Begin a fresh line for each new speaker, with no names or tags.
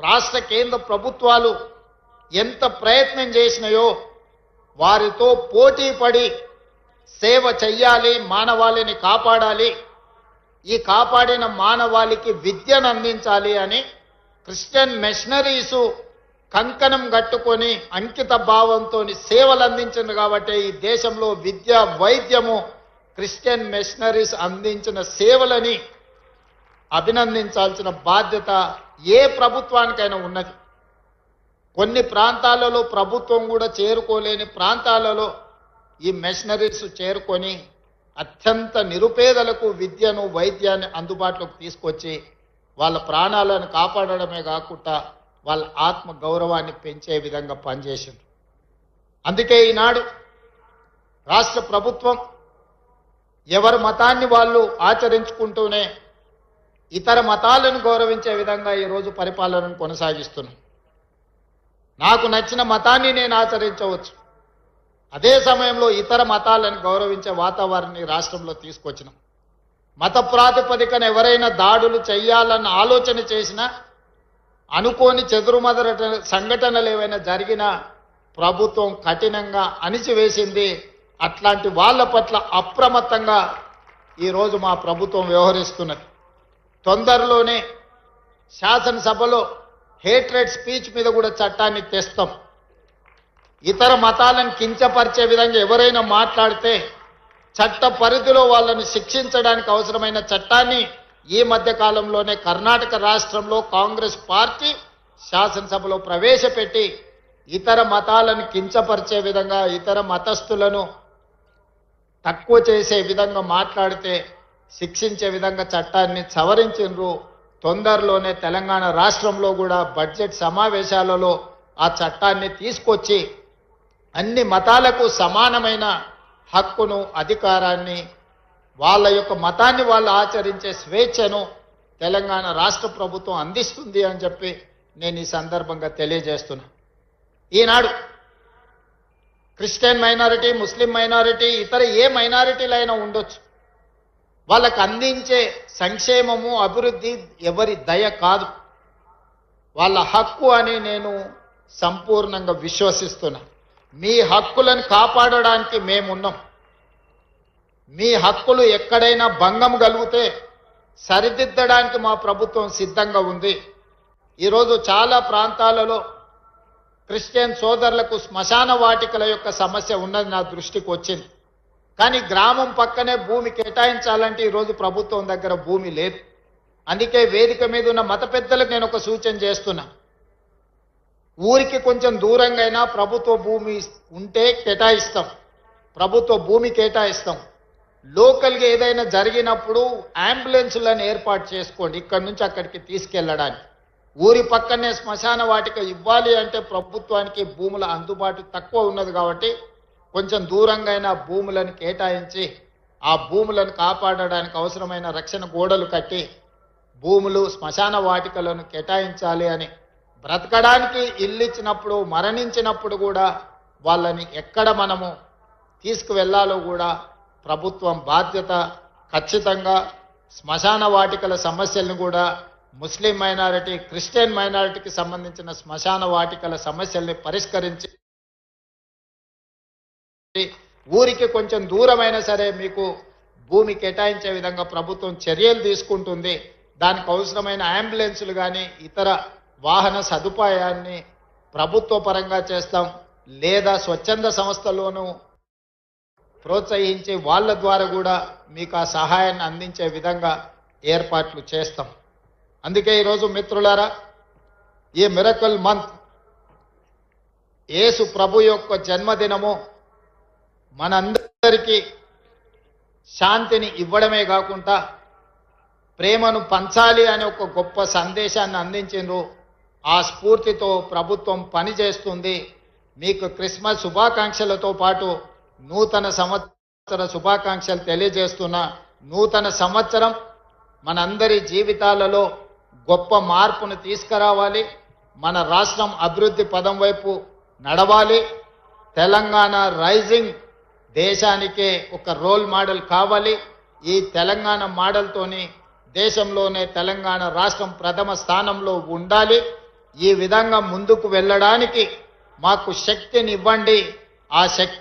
రాష్ట్ర కేంద్ర ప్రభుత్వాలు ఎంత ప్రయత్నం చేసినాయో వారితో పోటీ పడి సేవ చెయ్యాలి మానవాళిని కాపాడాలి ఈ కాపాడిన మానవాళికి విద్యను అందించాలి అని క్రిస్టియన్ మిషనరీసు కంకణం కట్టుకొని అంకిత భావంతో సేవలు అందించింది కాబట్టి ఈ దేశంలో విద్య వైద్యము క్రిస్టియన్ మిషనరీస్ అందించిన సేవలని అభినందించాల్సిన బాధ్యత ఏ ప్రభుత్వానికైనా ఉన్నది. కొన్ని ప్రాంతాలలో ప్రభుత్వం కూడా చేరుకోలేని ప్రాంతాలలో ఈ మెషనరీస్ చేరుకొని అత్యంత నిరుపేదలకు విద్యను వైద్యాన్ని అందుబాటులోకి తీసుకొచ్చి వాళ్ళ ప్రాణాలను కాపాడడమే కాకుండా వాళ్ళ ఆత్మ గౌరవాన్ని పెంచే విధంగా పనిచేసింది. అందుకే ఈనాడు రాష్ట్ర ప్రభుత్వం ఎవరి మతాన్ని వాళ్ళు ఆచరించుకుంటూనే ఇతర మతాలను గౌరవించే విధంగా ఈరోజు పరిపాలనను కొనసాగిస్తున్నాం. నాకు నచ్చిన మతాన్ని నేను ఆచరించవచ్చు. అదే సమయంలో ఇతర మతాలను గౌరవించే వాతావరణాన్ని రాష్ట్రంలో తీసుకొచ్చినాం. మత ప్రాతిపదికన ఎవరైనా దాడులు చేయాలన్న ఆలోచన చేసినా అనుకోని చెదురుమదరట సంఘటనలు ఏవైనా జరిగినా ప్రభుత్వం కఠినంగా అణిచివేసింది. అట్లాంటి వాళ్ళ పట్ల అప్రమత్తంగా ఈరోజు మా ప్రభుత్వం వ్యవహరిస్తున్నది. తొందరలోనే శాసనసభలో హేట్రెడ్ స్పీచ్ మీద కూడా చట్టాన్ని తెస్తాం. ఇతర మతాలను కించపరిచే విధంగా ఎవరైనా మాట్లాడితే చట్ట పరిధిలో వాళ్ళను శిక్షించడానికి అవసరమైన చట్టాన్ని ఈ మధ్య కాలంలోనే కర్ణాటక రాష్ట్రంలో కాంగ్రెస్ పార్టీ శాసనసభలో ప్రవేశపెట్టి ఇతర మతాలను కించపరిచే విధంగా ఇతర మతస్థులను తక్కువ చేసే విధంగా మాట్లాడితే శిక్షించే విధంగా చట్టాన్ని సవరించిండ్రు. తొందరలోనే తెలంగాణ రాష్ట్రంలో కూడా బడ్జెట్ సమావేశాలలో ఆ చట్టాన్ని తీసుకొచ్చి అన్ని మతాలకు సమానమైన హక్కును అధికారాన్ని వాళ్ళ యొక్క మతాన్ని వాళ్ళు ఆచరించే స్వేచ్ఛను తెలంగాణ రాష్ట్ర ప్రభుత్వం అందిస్తుంది అని చెప్పి నేను ఈ సందర్భంగా తెలియజేస్తున్నా. ఈనాడు క్రిస్టియన్ మైనారిటీ ముస్లిం మైనారిటీ ఇతర ఏ మైనారిటీలైనా ఉండొచ్చు. వాళ్ళకు అందించే సంక్షేమము అభివృద్ధి ఎవరి దయ కాదు. వాళ్ళ హక్కు అని నేను సంపూర్ణంగా విశ్వసిస్తున్నా. మీ హక్కులను కాపాడడానికి మేమున్నాం. మీ హక్కులు ఎక్కడైనా భంగం కలిగితే సరిదిద్దడానికి మా ప్రభుత్వం సిద్ధంగా ఉంది. ఈరోజు చాలా ప్రాంతాలలో క్రిస్టియన్ సోదరులకు శ్మశాన వాటికల యొక్క సమస్య ఉన్నది నా దృష్టికి వచ్చింది. కానీ గ్రామం పక్కనే భూమి కేటాయించాలంటే ఈరోజు ప్రభుత్వం దగ్గర భూమి లేదు. అందుకే వేదిక మీద ఉన్న మత పెద్దలకు నేను ఒక సూచన చేస్తున్నా. ఊరికి కొంచెం దూరంగా అయినా ప్రభుత్వ భూమి ఉంటే కేటాయిస్తాం. ప్రభుత్వ భూమి కేటాయిస్తాం. లోకల్గా ఏదైనా జరిగినప్పుడు అంబులెన్సులను ఏర్పాటు చేసుకోండి. ఇక్కడ నుంచి అక్కడికి తీసుకెళ్ళడానికి. ఊరి పక్కనే శ్మశాన వాటిక ఇవ్వాలి అంటే ప్రభుత్వానికి భూముల అందుబాటు తక్కువ ఉన్నది కాబట్టి కొంచెం దూరంగా అయినా భూములను కేటాయించి ఆ భూములను కాపాడడానికి అవసరమైన రక్షణ గోడలు కట్టి భూములు శ్మశాన వాటికలను కేటాయించాలి అని బ్రతకడానికి ఇల్లు ఇచ్చినప్పుడు మరణించినప్పుడు కూడా వాళ్ళని ఎక్కడ మనము తీసుకువెళ్ళాలో కూడా ప్రభుత్వం బాధ్యత ఖచ్చితంగా శ్మశాన వాటికల సమస్యలను కూడా ముస్లిం మైనారిటీ క్రిస్టియన్ మైనారిటీకి సంబంధించిన శ్మశాన వాటికల సమస్యల్ని పరిష్కరించి ఊరికి కొంచెం దూరమైనా సరే మీకు భూమి కేటాయించే విధంగా ప్రభుత్వం చర్యలు తీసుకుంటుంది. దానికి అవసరమైన అంబులెన్సులు కానీ ఇతర వాహన సదుపాయాన్ని ప్రభుత్వ పరంగా చేస్తాం. లేదా స్వచ్ఛంద సంస్థలోనూ ప్రోత్సహించి వాళ్ళ ద్వారా కూడా మీకు ఆ సహాయాన్ని అందించే విధంగా ఏర్పాట్లు చేస్తాం. అందుకే ఈరోజు మిత్రులారా ఈ మిరకల్ మంత్ యేసు ప్రభు యొక్క జన్మదినము మనందరికీ శాంతిని ఇవ్వడమే కాకుండా ప్రేమను పంచాలి అనే ఒక గొప్ప సందేశాన్ని అందించిండ్రు. ఆ స్ఫూర్తితో ప్రభుత్వం పనిచేస్తుంది. మీకు క్రిస్మస్ శుభాకాంక్షలతో పాటు నూతన సంవత్సర శుభాకాంక్షలు తెలియజేస్తున్న. నూతన సంవత్సరం మనందరి జీవితాలలో గొప్ప మార్పును తీసుకురావాలి. మన రాష్ట్రం అభివృద్ధి పదం వైపు నడవాలి. తెలంగాణ రైజింగ్ దేశానికే ఒక రోల్ మోడల్ కావాలి. ఈ తెలంగాణ మోడల్తోని దేశంలోనే తెలంగాణ రాష్ట్రం ప్రథమ స్థానంలో ఉండాలి. ఈ విధంగా ముందుకు వెళ్ళడానికి మాకు శక్తినివ్వండి. ఆ శక్తి